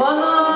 Bana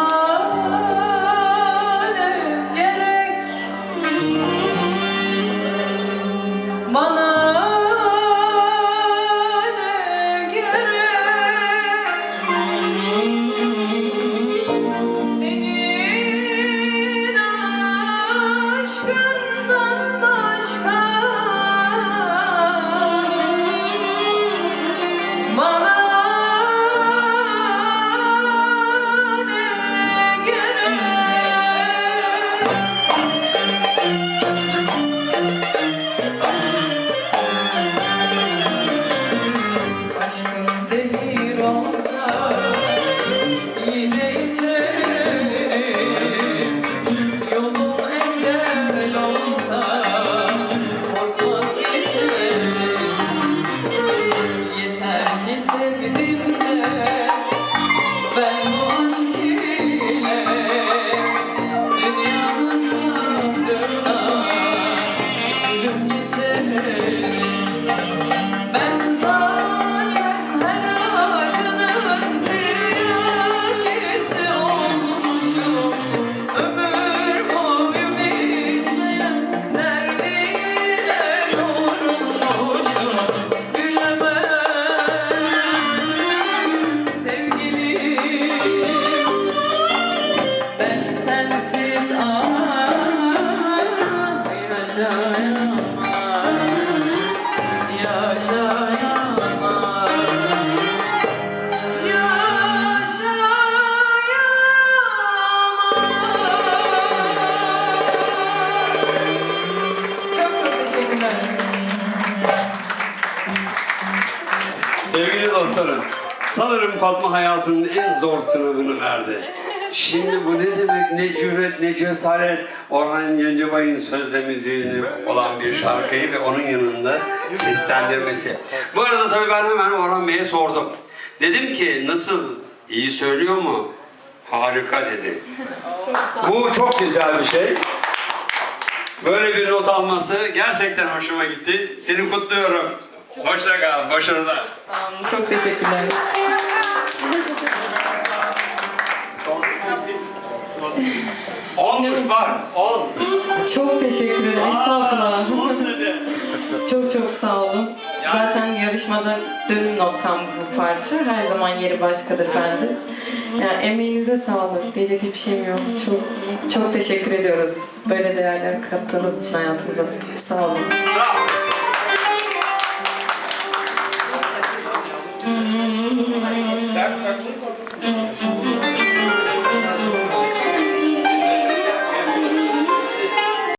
dostlarım. Sanırım Fatma hayatının en zor sınavını verdi. Şimdi bu ne demek? Ne cüret, ne cesaret. Orhan Gencebay'ın söz ve müziğini olan bir şarkıyı ve onun yanında seslendirmesi. Bu arada tabii ben hemen Orhan Bey'e sordum. Dedim ki nasıl? İyi söylüyor mu? Harika dedi. Bu çok güzel bir şey. Böyle bir not alması gerçekten hoşuma gitti. Seni kutluyorum. Hoşça kal, başarılar. Sağ olun, Çok teşekkürler. Onmuş bak, on. Çok teşekkür ederim. Estağfurullah. On dedi. Çok çok sağ olun. Zaten yarışmada dönüm noktam bu parça. Her zaman yeri başkadır bende. Yani emeğinize sağlık. Diyecek hiçbir şeyim yok. Çok çok teşekkür ediyoruz. Böyle değerler kattığınız için hayatımıza. Sağ olun. Bravo.